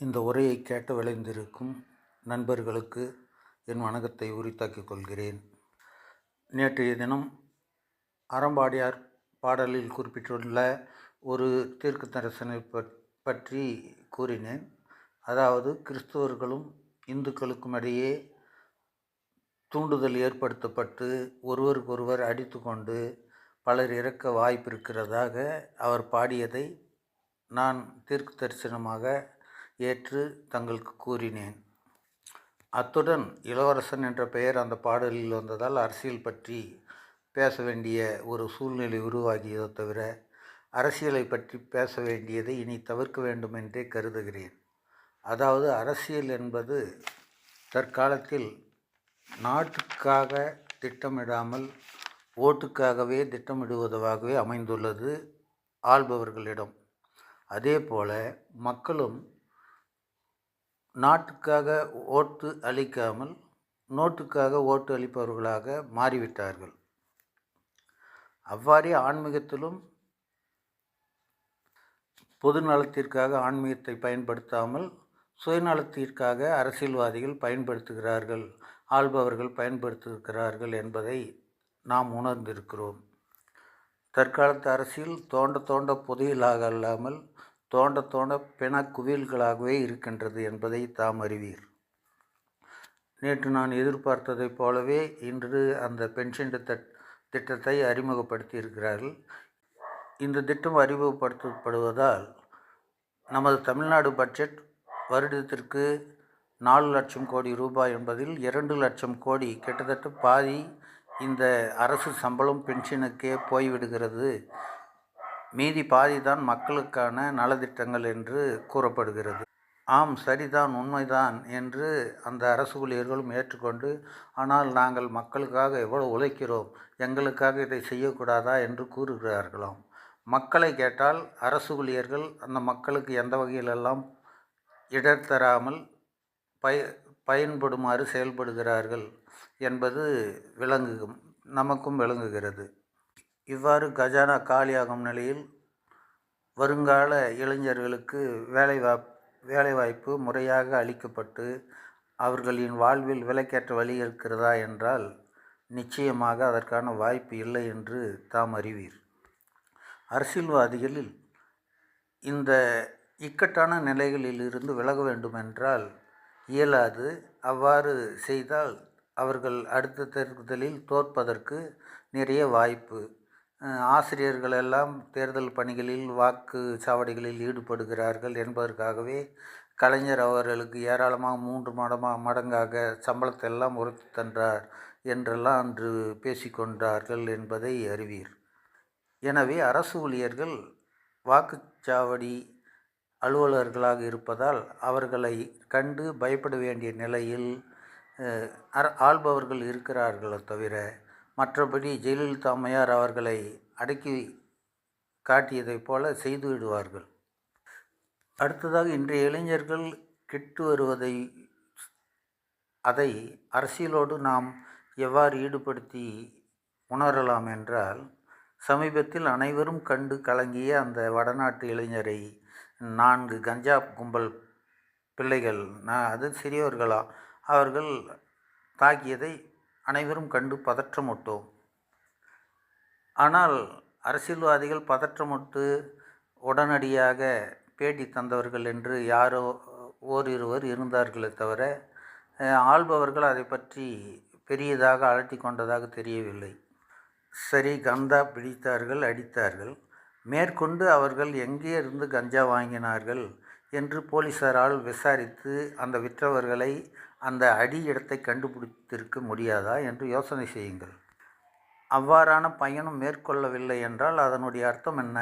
இந்த உரையை கேட்டு விளைந்திருக்கும் நண்பர்களுக்கு என் வணக்கத்தை உரித்தாக்கிக் கொள்கிறேன். நேற்றைய தினம் அறம்பாடியார் பாடலில் குறிப்பிட்டுள்ள ஒரு தீர்க்க தரிசனை பற்றி கூறினேன். அதாவது கிறிஸ்தவர்களும் இந்துக்களுக்கும் இடையே தூண்டுதல் ஏற்படுத்தப்பட்டு ஒருவருக்கொருவர் அடித்துக்கொண்டு பலர் இறக்க வாய்ப்பு இருக்கிறதாக அவர் பாடியதை நான் தீர்க்க தரிசனமாக ஏற்று தங்களுக்கு கூறினேன். அத்துடன் இளவரசன் என்ற பெயர் அந்த பாடலில் வந்ததால் அரசியல் பற்றி பேச வேண்டிய ஒரு சூழ்நிலை உருவாகியதோ தவிர அரசியலை பற்றி பேச வேண்டியதை இனி தவிர்க்க வேண்டும் என்றே கருதுகிறேன். அதாவது அரசியல் என்பது தற்காலத்தில் நாட்டுக்காக திட்டமிடாமல் ஓட்டுக்காகவே திட்டமிடுவதாகவே அமைந்துள்ளது ஆள்பவர்களிடம். அதே போல மக்களும் நாட்டுக்காக ஓட்டு அளிக்காமல் நோட்டுக்காக ஓட்டு அளிப்பவர்களாக மாறிவிட்டார்கள். அவ்வாறே ஆன்மீகத்திலும் பொது நலத்திற்காக ஆன்மீகத்தை பயன்படுத்தாமல் சுயநலத்திற்காக அரசியல்வாதிகள் பயன்படுத்துகிறார்கள் ஆள்பவர்கள் பயன்படுத்துகிறார்கள் என்பதை நாம் உணர்ந்திருக்கிறோம். தற்காலத்து அரசியல் தோண்ட தோண்ட புதையலாக அல்லாமல் தோண்ட தோண்ட பிண குவியல்களாகவே இருக்கின்றது என்பதை தாம் அறிவீர். நேற்று நான் எதிர்பார்த்ததைப் போலவே இன்று அந்த பென்ஷன் தட் திட்டத்தை அறிமுகப்படுத்தி இருக்கிறார்கள் இந்த திட்டம் அறிமுகப்படுத்தப்படுவதால் நமது தமிழ்நாடு பட்ஜெட் வருடத்திற்கு நாலு லட்சம் கோடி ரூபாய் என்பதில் இரண்டு லட்சம் கோடி கிட்டத்தட்ட பாதி இந்த அரசு சம்பளம் பென்ஷனுக்கே போய்விடுகிறது. மீதி பாதி தான் மக்களுக்கான நலத்திட்டங்கள் என்று கூறப்படுகிறது. ஆம் சரிதான் உண்மைதான் என்று அந்த அரசு ஊழியர்களும் ஏற்றுக்கொண்டு ஆனால் நாங்கள் மக்களுக்காக எவ்வளோ உழைக்கிறோம்? எங்களுக்காக இதை செய்யக்கூடாதா? என்று கூறுகிறார்களாம். மக்களை கேட்டால் அரசு ஊழியர்கள் அந்த மக்களுக்கு எந்த வகையிலெல்லாம் இடர் தராமல் பய பயன்படுமாறு செயல்படுகிறார்கள் என்பது விளங்கும் நமக்கும் விளங்குகிறது. இவ்வாறு கஜானா காலியாகும் நிலையில் வருங்கால இளைஞர்களுக்கு வேலைவா வேலைவாய்ப்பு முறையாக அளிக்கப்பட்டு அவர்களின் வாழ்வில் விலைக்கேற்ற வழி இருக்கிறதா என்றால் நிச்சயமாக அதற்கான வாய்ப்பு இல்லை என்று தாம் அறிவீர். அரசியல்வாதிகளில் இந்த இக்கட்டான நிலைகளில் இருந்து விலக வேண்டுமென்றால் இயலாது. அவ்வாறு செய்தால் அவர்கள் அடுத்த தேர்தலில் தோற்பதற்கு நிறைய வாய்ப்பு ஆசிரியர்கள் எல்லாம் தேர்தல் பணிகளில் வாக்கு சாவடிகளில் ஈடுபடுகிறார்கள் என்பதற்காகவே கலைஞர் அவர்களுக்கு ஏராளமாக மூன்று மடமா மடங்காக சம்பளத்தை எல்லாம் உறுத்தி தன்றார் என்றெல்லாம் அன்று பேசிக்கொண்டார்கள் என்பதை அறிவீர். எனவே அரசு ஊழியர்கள் வாக்குச்சாவடி அலுவலர்களாக இருப்பதால் அவர்களை கண்டு பயப்பட வேண்டிய நிலையில் ஆள்பவர்கள் இருக்கிறார்களே தவிர மற்றபடி ஜெயலலிதா அம்மையார் அவர்களை அடக்கி காட்டியதைப் போல செய்து விடுவார்கள். அடுத்ததாக இன்றைய இளைஞர்கள் கெட்டு வருவதை அதை அரசியலோடு நாம் எவ்வாறு ஈடுபடுத்தி உணரலாம் என்றால் சமீபத்தில் அனைவரும் கண்டு கலங்கிய அந்த வடநாட்டு இளைஞரை நான்கு கஞ்சா கும்பல் பிள்ளைகள் நான் அது சிறியவர்களா அவர்கள் தாக்கியதை அனைவரும் கண்டு பதற்றமுட்டோம் ஆனால் அரசியல்வாதிகள் பதற்றமுட்டு உடனடியாக பேட்டி தந்தவர்கள் என்று யாரோ ஓரிருவர் இருந்தார்களே தவிர ஆள்பவர்கள் அதை பற்றி பெரியதாக அழட்டி கொண்டதாக தெரியவில்லை. சரி கந்தா பிடித்தார்கள் அடித்தார்கள். மேற்கொண்டு அவர்கள் எங்கே இருந்து கஞ்சா வாங்கினார்கள் என்று போலீசாரால் விசாரித்து அந்த விற்றவர்களை அந்த அடி இடத்தை கண்டுபிடித்திருக்க முடியாதா என்று யோசனை செய்யுங்கள். அவ்வாறான பயணம் மேற்கொள்ளவில்லை என்றால் அதனுடைய அர்த்தம் என்ன?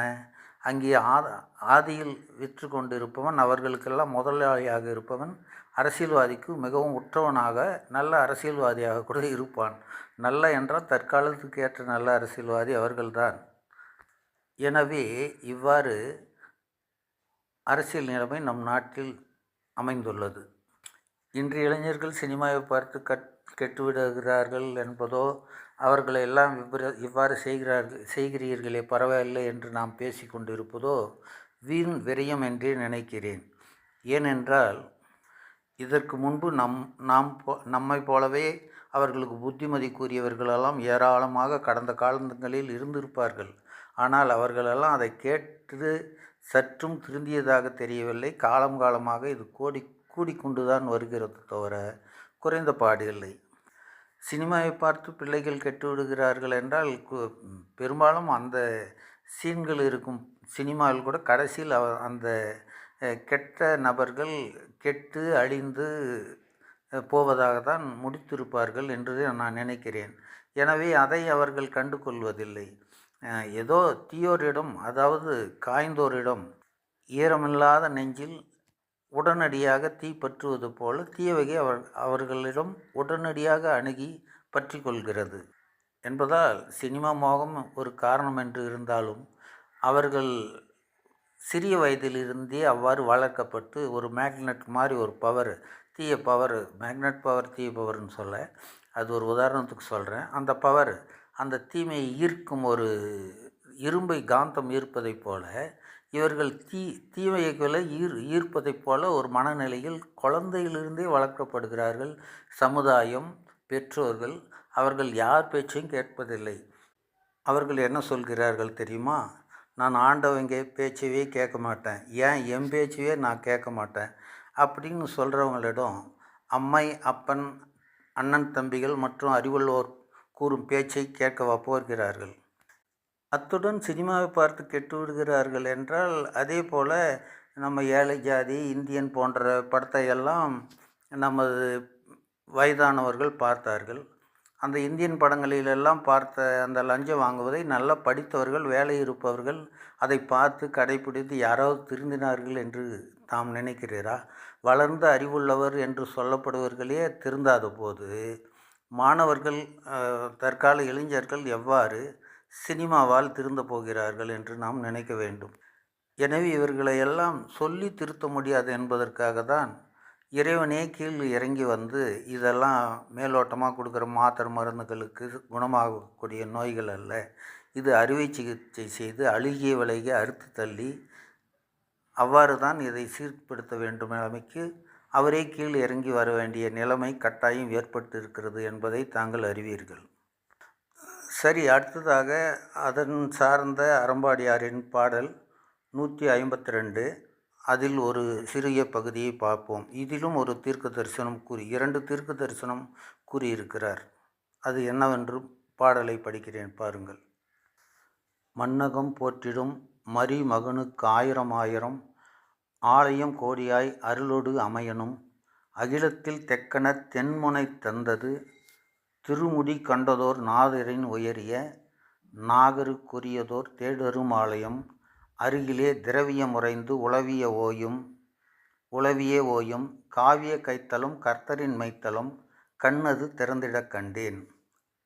அங்கே ஆத ஆதியில் விற்று கொண்டிருப்பவன் அவர்களுக்கெல்லாம் முதலாளியாக இருப்பவன் அரசியல்வாதிக்கு மிகவும் உற்றவனாக நல்ல அரசியல்வாதியாக கூட இருப்பான். நல்ல என்றால் தற்காலத்துக்கு ஏற்ற நல்ல அரசியல்வாதி அவர்கள்தான். எனவே இவ்வாறு அரசியல் நிலைமை நம் நாட்டில் அமைந்துள்ளது. இன்று இளைஞர்கள் சினிமாவை பார்த்து கட் கெட்டுவிடுகிறார்கள் என்பதோ அவர்களை எல்லாம் இவ்வாறு இவ்வாறு செய்கிறார்கள் செய்கிறீர்களே பரவாயில்லை என்று நாம் பேசி கொண்டிருப்பதோ வீண் விரயம் என்றே நினைக்கிறேன். ஏனென்றால் இதற்கு முன்பு நம் நாம் போ நம்மை போலவே அவர்களுக்கு புத்திமதி கூறியவர்களெல்லாம் ஏராளமாக கடந்த காலங்களில் இருந்திருப்பார்கள். ஆனால் அவர்களெல்லாம் அதை கேட்டு சற்றும் திருந்தியதாக தெரியவில்லை. காலம் காலமாக இது கோடி கூடிக்கொண்டுதான் வருகிறது தவிர குறைந்த பாடு இல்லை. சினிமாவை பார்த்து பிள்ளைகள் கெட்டு விடுகிறார்கள் என்றால் கு- பெரும்பாலும் அந்த சீன்கள் இருக்கும் சினிமாவில் கூட கடைசியில் அவ- அந்த கெட்ட நபர்கள் கெட்டு அழிந்து போவதாக தான் முடித்திருப்பார்கள் என்று நான் நினைக்கிறேன். எனவே அதை அவர்கள் கண்டு கொள்வதில்லை ஏதோ தீயோரிடம் அதாவது காய்ந்தோரிடம் ஈரமில்லாத நெஞ்சில் உடனடியாக தீ பற்றுவது போல தீயவகை அவர் அவர்களிடம் உடனடியாக அணுகி பற்றி கொள்கிறது. என்பதால் சினிமா மோகம் ஒரு காரணம் என்று இருந்தாலும் அவர்கள் சிறிய வயதிலிருந்தே அவ்வாறு வளர்க்கப்பட்டு ஒரு மேக்னெட் மாதிரி ஒரு பவர் தீய பவர் மேக்னெட் பவர் தீய பவர்னு சொல்ல அது ஒரு உதாரணத்துக்கு சொல்கிறேன் அந்த பவர் அந்த தீமையை ஈர்க்கும் ஒரு இரும்பை காந்தம் ஈர்ப்பதைப் போல இவர்கள் தீ தீமைகளை ஈர் ஈர்ப்பதைப் போல ஒரு மனநிலையில் குழந்தையிலிருந்தே வளர்க்கப்படுகிறார்கள். சமுதாயம் பெற்றோர்கள் அவர்கள் யார் பேச்சையும் கேட்பதில்லை. அவர்கள் என்ன சொல்கிறார்கள் தெரியுமா? நான் ஆண்டவங்க பேச்சவே கேட்க மாட்டேன். ஏன் என் பேச்சவே நான் கேட்க மாட்டேன்? அப்படின்னு சொல்கிறவங்களிடம் அம்மை அப்பன் அண்ணன் தம்பிகள் மற்றும் அறிவுள்ளோர் கூறும் பேச்சை கேட்கவா போகிறார்கள்? அத்துடன் சினிமாவை பார்த்து கெட்டு விடுகிறார்கள் என்றால் அதே போல் நம்ம ஏழை ஜாதி இந்தியன் போன்ற படத்தை எல்லாம் நமது வயதானவர்கள் பார்த்தார்கள். அந்த இந்தியன் படங்களிலெல்லாம் பார்த்த அந்த லஞ்சம் வாங்குவதை நல்லா படித்தவர்கள் வேலை இருப்பவர்கள் அதை பார்த்து கடைப்பிடித்து யாராவது திருந்தினார்கள் என்று தாம் நினைக்கிறீரா? வளர்ந்த அறிவுள்ளவர் என்று சொல்லப்படுவர்களே திருந்தாத போது மாணவர்கள் தற்கால இளைஞர்கள் எவ்வாறு சினிமாவால் திருந்த போகிறார்கள் என்று நாம் நினைக்க வேண்டும். எனவே இவர்களை எல்லாம் சொல்லி திருத்த முடியாது என்பதற்காக தான் இறைவனே கீழ் இறங்கி வந்து இதெல்லாம் மேலோட்டமாக கொடுக்குற மாத்திரை மருந்துகளுக்கு குணமாகக்கூடிய நோய்கள் அல்ல. இது அறுவை சிகிச்சை செய்து அழுகிய விலையை அறுத்து தள்ளி அவ்வாறு தான் இதை சீர்படுத்த வேண்டும் நிலைமைக்கு அவரே கீழ் இறங்கி வர வேண்டிய நிலைமை கட்டாயம் ஏற்பட்டு இருக்கிறது என்பதை தாங்கள் அறிவீர்கள். சரி அடுத்ததாக அதன் சார்ந்த அறம்பாடியாரின் பாடல் நூற்றி ஐம்பத்தி ரெண்டு அதில் ஒரு சிறிய பகுதியை பார்ப்போம். இதிலும் ஒரு தீர்க்க தரிசனம் கூறி இரண்டு தீர்க்க தரிசனம் கூறியிருக்கிறார். அது என்னவென்று பாடலை படிக்கிறேன் பாருங்கள். மன்னகம் போற்றிடும் மரி மகனுக்கு ஆயிரம் ஆயிரம் ஆலயம் கோடியாய் அருளொடு அமையனும் அகிலத்தில் தெக்கன தென்முனை தந்தது திருமுடி கண்டதோர் நாதரின் உயரிய நாகருக்குரியதோர் தேடரும் அருகிலே திரவியம் உறைந்து உளவிய ஓயும் உளவியே ஓயும் காவிய கைத்தலும் கர்த்தரின் மைத்தலம் கண்ணது திறந்திடக் கண்டேன்.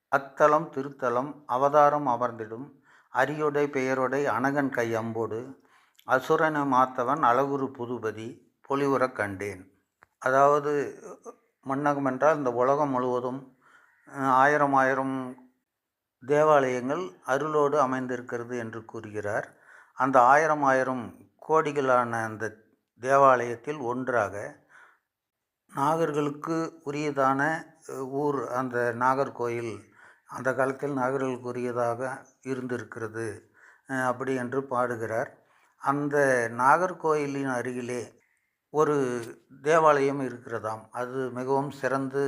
அத்தலம் திருத்தலம் அவதாரம் அமர்ந்திடும் அரியுடை பெயருடை அனகன் கை அம்போடு அசுரனை மாத்தவன் அழகுரு புதுபதி பொலிவுறக் கண்டேன். அதாவது மன்னகம் என்றால் இந்த உலகம் முழுவதும் ஆயிரம் ஆயிரம் தேவாலயங்கள் அருளோடு அமைந்திருக்கிறது என்று கூறுகிறார். அந்த ஆயிரம் ஆயிரம் கோடிகளான அந்த தேவாலயத்தில் ஒன்றாக நாகர்களுக்கு உரியதான ஊர் அந்த நாகர்கோயில் அந்த காலத்தில் நாகர்களுக்கு உரியதாக இருந்திருக்கிறது அப்படி என்று பாடுகிறார். அந்த நாகர்கோயிலின் அருகிலே ஒரு தேவாலயம் இருக்கிறதாம். அது மிகவும் சிறந்து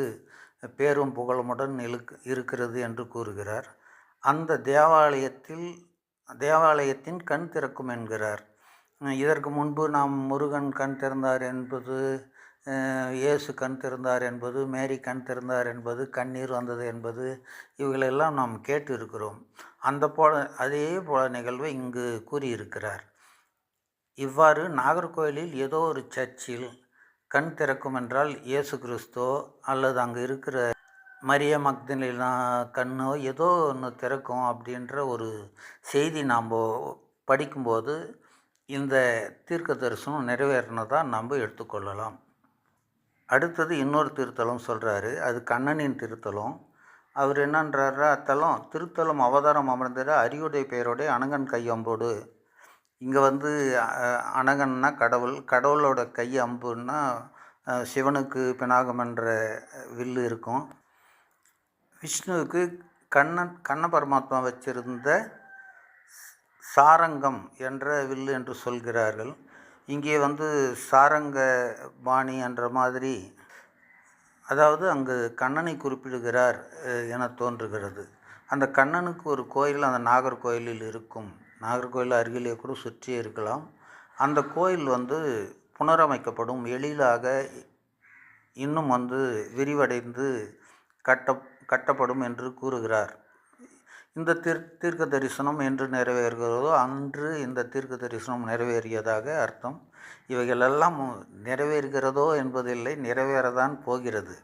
பேரும் புகழுமுடன் இழுக்கு இருக்கிறது என்று கூறுகிறார். அந்த தேவாலயத்தில் தேவாலயத்தின் கண் திறக்கும் என்கிறார். இதற்கு முன்பு நாம் முருகன் கண் திறந்தார் என்பது இயேசு கண் திறந்தார் என்பது மேரி கண் திறந்தார் என்பது கண்ணீர் வந்தது என்பது இவைகளெல்லாம் நாம் கேட்டு இருக்கிறோம். அந்த போல அதே போல நிகழ்வை இங்கு கூறியிருக்கிறார். இவ்வாறு நாகர்கோயிலில் ஏதோ ஒரு சர்ச்சில் கண் திறக்கும் என்றால் இயேசு கிறிஸ்தோ அல்லது அங்கே இருக்கிற மரிய மக்தலினா கண்ணோ ஏதோ ஒன்று திறக்கும் அப்படின்ற ஒரு செய்தி நாம் படிக்கும்போது இந்த தீர்க்க தரிசனம் நிறைவேறினதாக நம்ம எடுத்துக்கொள்ளலாம். அடுத்தது இன்னொரு திருத்தலம் சொல்கிறாரு அது கண்ணனின் திருத்தலம். அவர் என்னன்றாரு? அத்தலம் திருத்தலம் அவதாரம் அமர்ந்திட அரியுடைய பெயரோடைய அணங்கன் கையம்போடு. இங்கே வந்து அனகன்னா கடவுள். கடவுளோட கை அம்புன்னா சிவனுக்கு பினாகம் என்ற வில்லு இருக்கும். விஷ்ணுவுக்கு கண்ணன் கண்ண பரமாத்மா வச்சிருந்த சாரங்கம் என்ற வில்லு என்று சொல்கிறார்கள். இங்கே வந்து சாரங்க பாணி என்ற மாதிரி அதாவது அங்கு கண்ணனை குறிப்பிடுகிறார் என தோன்றுகிறது. அந்த கண்ணனுக்கு ஒரு கோயில் அந்த நாகர்கோயிலில் இருக்கும். நாகர்கோயில் அருகிலே கூட சுற்றி இருக்கலாம். அந்த கோயில் வந்து புனரமைக்கப்படும். எழிலாக இன்னும் வந்து விரிவடைந்து கட்ட கட்டப்படும் என்று கூறுகிறார். இந்த தீர் தீர்க்க தரிசனம் என்று நிறைவேறுகிறதோ அன்று இந்த தீர்க்க தரிசனம் நிறைவேறியதாக அர்த்தம். இவைகளெல்லாம் நிறைவேறுகிறதோ என்பதில்லை நிறைவேறதான் போகிறது.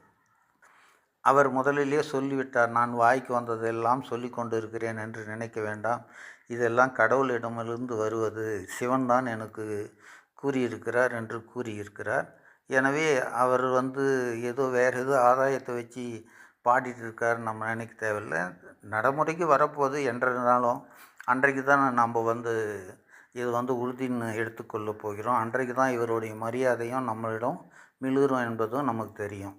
அவர் முதலிலே சொல்லிவிட்டார் நான் வாய்க்கு வந்ததெல்லாம் சொல்லி கொண்டு இருக்கிறேன் என்று நினைக்க வேண்டாம். இதெல்லாம் கடவுளிடமிருந்து வருவது சிவன் தான் எனக்கு கூறியிருக்கிறார் என்று கூறியிருக்கிறார். எனவே அவர் வந்து ஏதோ வேறு ஏதோ ஆதாயத்தை வச்சு பாடிட்டு இருக்கார் நம்ம நினைக்க தேவையில்லை. நடைமுறைக்கு வரப்போகுது என்றனாலும் அன்றைக்கு தான் நம்ம வந்து இது வந்து உறுதின்னு எடுத்துக்கொள்ள போகிறோம். அன்றைக்கு தான் இவருடைய மரியாதையும் நம்மளிடம் மிளிரும் என்பதும் நமக்கு தெரியும்.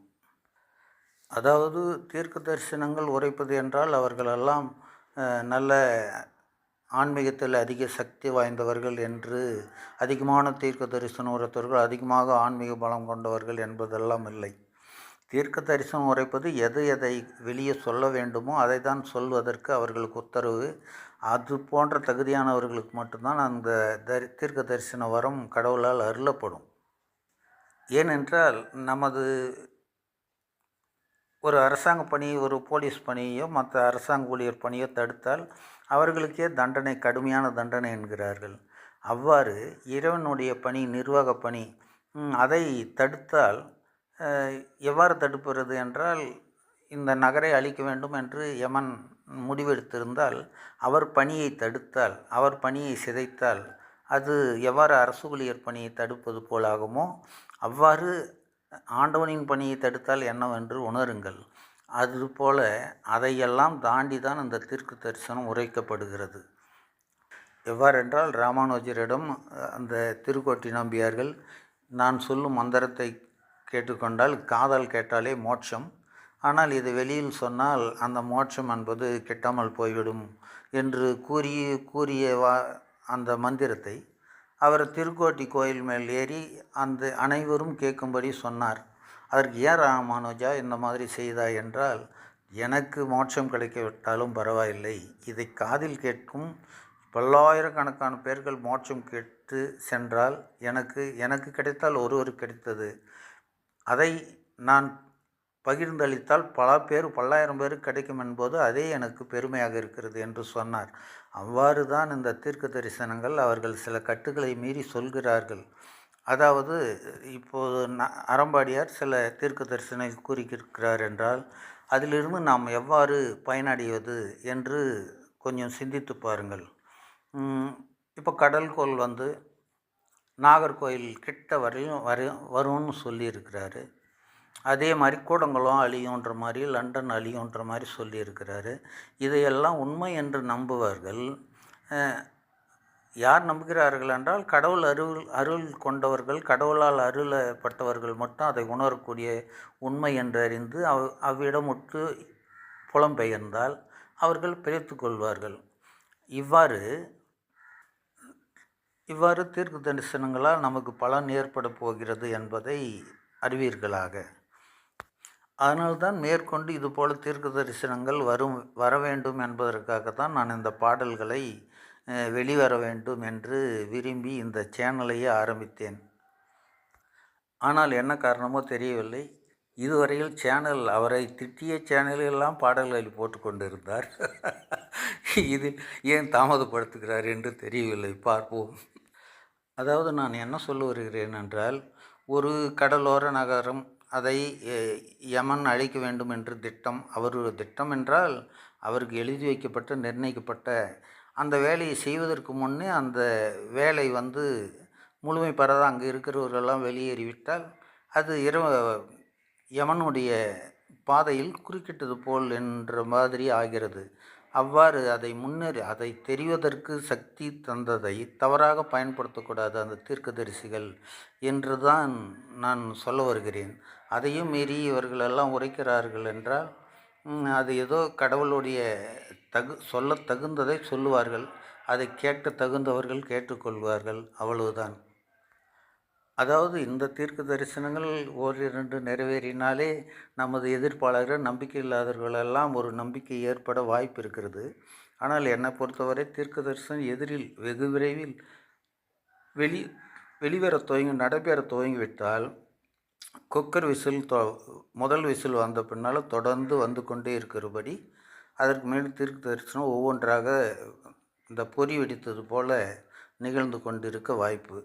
அதாவது தீர்க்க தரிசனங்கள் உரைப்பது என்றால் அவர்களெல்லாம் நல்ல ஆன்மீகத்தில் அதிக சக்தி வாய்ந்தவர்கள் என்று அதிகமான தீர்க்க தரிசனம் உரைத்தவர்கள் அதிகமாக ஆன்மீக பலம் கொண்டவர்கள் என்பதெல்லாம் இல்லை. தீர்க்க தரிசனம் உரைப்பது எது எதை வெளியே சொல்ல வேண்டுமோ அதை தான் சொல்வதற்கு அவர்களுக்கு உத்தரவு. அது போன்ற தகுதியானவர்களுக்கு மட்டும்தான் அந்த தரி தீர்க்க தரிசன வரம் கடவுளால் அருளப்படும். ஏனென்றால் நமது ஒரு அரசாங்க பணி ஒரு போலீஸ் பணியோ மற்ற அரசாங்க ஊழியர் பணியோ தடுத்தால் அவர்களுக்கே தண்டனை கடுமையான தண்டனை என்கிறார்கள். அவ்வாறு இறைவனுடைய பணி நிர்வாக பணி அதை தடுத்தால் எவ்வாறு தடுப்பது என்றால் இந்த நகரை அழிக்க வேண்டும் என்று யமன் முடிவெடுத்திருந்தால் அவர் பணியை தடுத்தால் அவர் பணியை சிதைத்தால் அது எவ்வாறு அரசு ஊழியர் பணியை தடுப்பது போலாகுமோ அவ்வாறு ஆண்டவனின் பணியை தடுத்தால் என்னவென்று உணருங்கள். அதுபோல் அதையெல்லாம் தாண்டி தான் இந்த தீர்க்கு தரிசனம் உரைக்கப்படுகிறது. எவ்வாறென்றால் ராமானுஜரிடம் அந்த திருக்கோட்டி நம்பியார்கள் நான் சொல்லும் மந்திரத்தை கேட்டுக்கொண்டால் காதல் கேட்டாலே மோட்சம். ஆனால் இது வெளியில் சொன்னால் அந்த மோட்சம் என்பது கிட்டாமல் போய்விடும் என்று கூறி கூறிய வா அந்த மந்திரத்தை அவர் திருக்கோட்டி கோயில் மேல் ஏறி அந்த அனைவரும் கேட்கும்படி சொன்னார். அதற்கு ஏன் ராமானுஜா இந்த மாதிரி செய்தாய் என்றால் எனக்கு மோட்சம் கிடைக்கவிட்டாலும் பரவாயில்லை. இதை காதில் கேட்கும் பல்லாயிரக்கணக்கான பேர்கள் மோட்சம் கேட்டு சென்றால் எனக்கு எனக்கு கிடைத்தால் ஒருவருக்கு கிடைத்தது. அதை நான் பகிர்ந்தளித்தால் பல பேர் பல்லாயிரம் பேருக்கு கிடைக்கும் என்பது அதே எனக்கு பெருமையாக இருக்கிறது என்று சொன்னார். அவ்வாறு தான் இந்த தீர்க்க தரிசனங்கள் அவர்கள் சில கட்டுகளை மீறி சொல்கிறார்கள். அதாவது இப்போது ந அறம்பாடியார் சில தீர்க்க தரிசனை கூறியிருக்கிறார் என்றால் அதிலிருந்து நாம் எவ்வாறு பயனடைவது என்று கொஞ்சம் சிந்தித்து பாருங்கள். இப்போ கடல்கோள் வந்து நாகர்கோயில் கிட்ட வரையும் வர வரும்னு சொல்லியிருக்கிறாரு. அதே மாதிரி கூடங்குளம் அழியுன்ற மாதிரி லண்டன் அழியுன்ற மாதிரி சொல்லியிருக்கிறாரு. இதையெல்லாம் உண்மை என்று நம்புவார்கள். யார் நம்புகிறார்கள் என்றால் கடவுள் அருள் அருள் கொண்டவர்கள் கடவுளால் அருளப்பட்டவர்கள் மட்டும் அதை உணரக்கூடிய உண்மை என்று அறிந்து அவ் அவ்விடமுட்டு புலம்பெயர்ந்தால் அவர்கள் பிழைத்து கொள்வார்கள். இவ்வாறு இவ்வாறு தீர்க்க தரிசனங்களால் நமக்கு பலன் ஏற்பட போகிறது என்பதை அறிவீர்களாக. அதனால்தான் மேற்கொண்டு இதுபோல தீர்க்க தரிசனங்கள் வரும் வர வேண்டும் என்பதற்காகத்தான் நான் இந்த பாடல்களை வெளிவர வேண்டும் என்று விரும்பி இந்த சேனலையே ஆரம்பித்தேன். ஆனால் என்ன காரணமோ தெரியவில்லை. இதுவரையில் சேனல் அவரை திட்டிய சேனலெல்லாம் பாடல்களில் போட்டு கொண்டிருந்தார். இதில் ஏன் தாமதப்படுத்துகிறார் என்று தெரியவில்லை. பார்ப்போம். அதாவது நான் என்ன சொல்ல வருகிறேன் என்றால் ஒரு கடலோர நகரம் அதை யமன் அழிக்க வேண்டும் என்று திட்டம் அவர் திட்டம் என்றால் அவருக்கு எழுதி வைக்கப்பட்ட நிர்ணயிக்கப்பட்ட அந்த வேலையை செய்வதற்கு முன்னே அந்த வேலை வந்து முழுமை பெறாத அங்கே இருக்கிறவர்களெல்லாம் வெளியேறிவிட்டால் அது இரவு யமனுடைய பாதையில் குறுக்கிட்டது போல் என்ற மாதிரி ஆகிறது. அவ்வாறு அதை முன்னேறி அதை தெரிவதற்கு சக்தி தந்ததை தவறாக பயன்படுத்தக்கூடாது அந்த தீர்க்கதரிசிகள் என்று தான் நான் சொல்ல வருகிறேன். அதையும் மீறி இவர்களெல்லாம் உரைக்கிறார்கள் என்றால் அது ஏதோ கடவுளுடைய தகு சொல்ல தகுந்ததை சொல்லுவார்கள். அதை கேட்க தகுந்தவர்கள் கேட்டுக்கொள்வார்கள். அவ்வளவுதான். அதாவது இந்த தீர்க்க தரிசனங்கள் ஓரிரண்டு நிறைவேறினாலே நமது எதிர்ப்பாளர்கள் நம்பிக்கை இல்லாதவர்களெல்லாம் ஒரு நம்பிக்கை ஏற்பட வாய்ப்பு இருக்கிறது ஆனால் என்னை பொறுத்தவரை தீர்க்க தரிசனம் எதிரில் வெகு விரைவில் வெளி வெளிவர துவங்கி நடைபெற துவங்கிவிட்டால் குக்கர் விசில் தொ முதல் விசில் வந்த பின்னால் தொடர்ந்து வந்து கொண்டே இருக்கிறபடி அதற்கு மேல் தீர்க்க தரிசனம் ஒவ்வொன்றாக இந்த பொறி வெடித்தது போல நிகழ்ந்து கொண்டிருக்க வாய்ப்பு.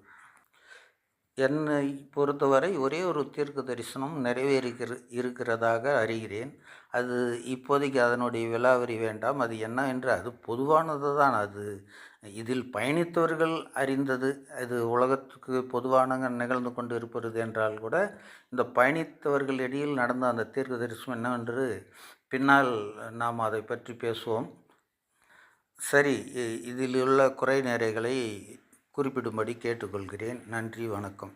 என்னை பொறுத்தவரை ஒரே ஒரு தீர்க்க தரிசனம் நிறைவேறிக்கிற இருக்கிறதாக அறிகிறேன். அது இப்போதைக்கு அதனுடைய விலாவரி வேண்டாம். அது என்ன என்று அது பொதுவானது தான். அது இதில் பயணித்தவர்கள் அறிந்தது. அது உலகத்துக்கு பொதுவான நிகழ்ந்து கொண்டு இருப்பது என்றால் கூட இந்த பயணித்தவர்கள் இடையில் நடந்த அந்த தீர்க்க தரிசனம் என்னவென்று பின்னால் நாம் அதை பற்றி பேசுவோம். சரி இதில் உள்ள குறை நிறைகளை குறிப்பிடும்படி கேட்டுக்கொள்கிறேன். நன்றி வணக்கம்.